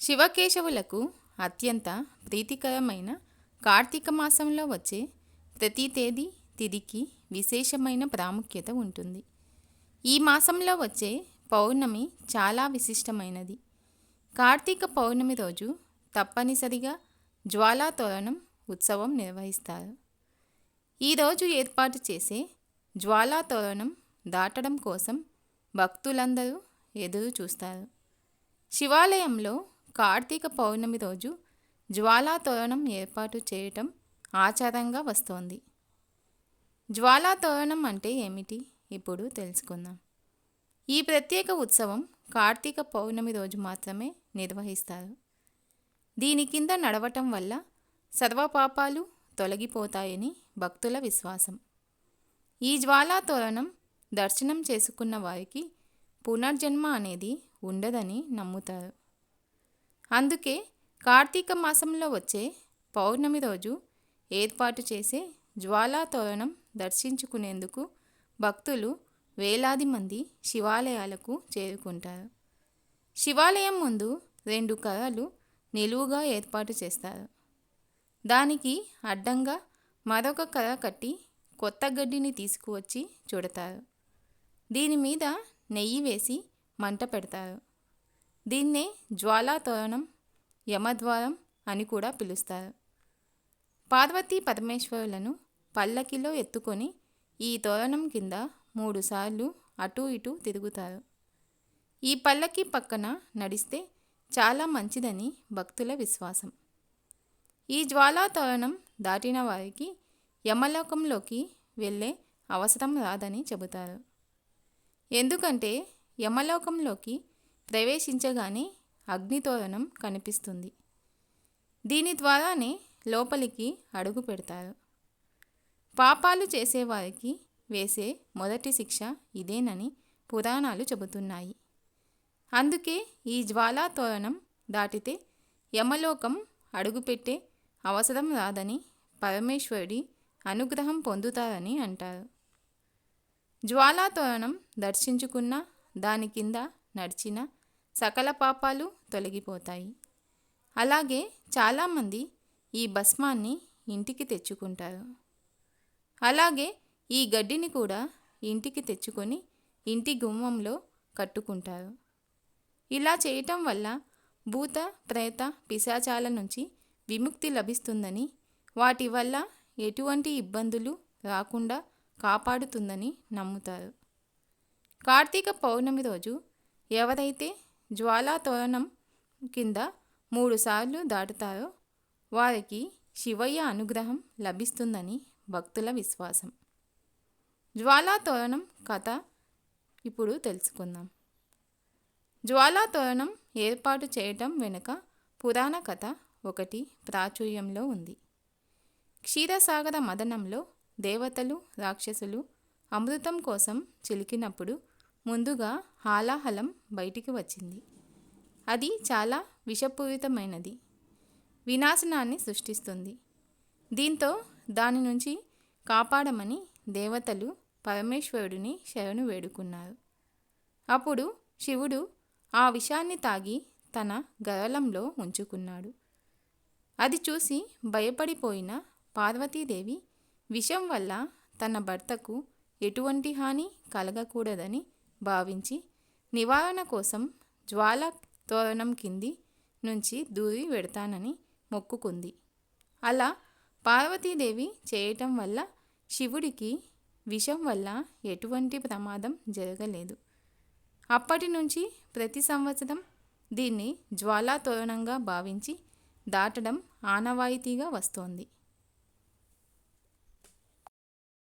శివకేశవులకు అత్యంత ప్రీతికరమైన కార్తీక మాసంలో వచ్చే ప్రతి తేదీ తిథికి విశేషమైన ప్రాముఖ్యత ఉంటుంది. ఈ మాసంలో వచ్చే పౌర్ణమి చాలా విశిష్టమైనది. కార్తీక పౌర్ణమి రోజు తప్పనిసరిగా జ్వాలా తోరణం ఉత్సవం నిర్వహిస్తారు. ఈరోజు ఏర్పాటు చేసే జ్వాలా తోరణం దాటడం కోసం భక్తులందరూ ఎదురు చూస్తారు శివాలయంలో కార్తీక పౌర్ణమి రోజు జ్వాలాతోరణం ఏర్పాటు చేయటం ఆచారంగా వస్తోంది. జ్వాలాతోరణం అంటే ఏమిటి? ఇప్పుడు తెలుసుకుందాం. ఈ ప్రత్యేక ఉత్సవం కార్తీక పౌర్ణమి రోజు మాత్రమే నిర్వహిస్తారు. దీని కింద నడవటం వల్ల సర్వపాపాలు తొలగిపోతాయని భక్తుల విశ్వాసం. ఈ జ్వాలాతోరణం దర్శనం చేసుకున్న వారికి పునర్జన్మ అనేది ఉండదని నమ్ముతారు. అందుకే కార్తీక మాసంలో వచ్చే పౌర్ణమి రోజు ఏర్పాటు చేసే జ్వాలా తోరణం దర్శించుకునేందుకు భక్తులు వేలాది మంది శివాలయాలకు చేరుకుంటారు. శివాలయం ముందు రెండు కర్రలు నిలువుగా ఏర్పాటు చేస్తారు. దానికి అడ్డంగా మరొక కర్ర కట్టి కొత్త గడ్డిని తీసుకువచ్చి చుడతారు. దీని మీద నెయ్యి వేసి మంట పెడతారు. దీన్నే జ్వాలా తోరణం యమద్వారం అని కూడా పిలుస్తారు. పార్వతీ పరమేశ్వరులను పల్లకిలో ఎత్తుకొని ఈ తోరణం కింద మూడుసార్లు అటూ ఇటూ తిరుగుతారు. ఈ పల్లకి పక్కన నడిస్తే చాలా మంచిదని భక్తుల విశ్వాసం. ఈ జ్వాలా తోరణం దాటిన వారికి యమలోకంలోకి వెళ్ళే అవసరం రాదని చెబుతారు. ఎందుకంటే యమలోకంలోకి ప్రవేశించగానే అగ్నితోరణం కనిపిస్తుంది. దీని ద్వారానే లోపలికి అడుగు పెడతారు. పాపాలు చేసేవారికి వేసే మొదటి శిక్ష ఇదేనని పురాణాలు చెబుతున్నాయి. అందుకే ఈ జ్వాలా తోరణం దాటితే యమలోకం అడుగుపెట్టే అవసరం రాదని పరమేశ్వరుడి అనుగ్రహం పొందుతారని అంటారు. జ్వాలా తోరణం దర్శించుకున్న దాని కింద నడిచిన సకల పాపాలు తొలగిపోతాయి. అలాగే చాలామంది ఈ భస్మాన్ని ఇంటికి తెచ్చుకుంటారు. అలాగే ఈ గడ్డిని కూడా ఇంటికి తెచ్చుకొని ఇంటి గుమ్మంలో కట్టుకుంటారు. ఇలా చేయటం వల్ల భూత ప్రేత పిశాచాల నుంచి విముక్తి లభిస్తుందని వాటి వల్ల ఎటువంటి ఇబ్బందులు రాకుండా కాపాడుతుందని నమ్ముతారు. కార్తీక పౌర్ణమి రోజు ఎవరైతే జ్వాలా తోరణం కింద మూడుసార్లు దాటుతారో వారికి శివయ్య అనుగ్రహం లభిస్తుందని భక్తుల విశ్వాసం. జ్వాలా తోరణం కథ ఇప్పుడు తెలుసుకుందాం. జ్వాలా తోరణం ఏర్పాటు చేయటం వెనుక పురాణ కథ ఒకటి ప్రాచుర్యంలో ఉంది. క్షీరసాగర మదనంలో దేవతలు రాక్షసులు అమృతం కోసం చిలికినప్పుడు ముందుగా హాలాహలం బయటికి వచ్చింది. అది చాలా విషపూరితమైనది. వినాశనాన్ని సృష్టిస్తుంది. దీంతో దాని నుంచి కాపాడమని దేవతలు పరమేశ్వరుడిని శరణు వేడుకున్నారు. అప్పుడు శివుడు ఆ విషాన్ని తాగి తన గరళంలో ఉంచుకున్నాడు. అది చూసి భయపడిపోయిన పార్వతీదేవి విషం వల్ల తన భర్తకు ఎటువంటి హాని కలగకూడదని భావించి నివారణ కోసం జ్వాల తోరణం కింది నుంచి దూరి వెడతానని మొక్కుకుంది. అలా పార్వతీదేవి చేయటం వల్ల శివుడికి విషం వల్ల ఎటువంటి ప్రమాదం జరగలేదు. అప్పటి నుంచి ప్రతి సంవత్సరం దీన్ని జ్వాలా తోరణంగా భావించి దాటడం ఆనవాయితీగా వస్తోంది.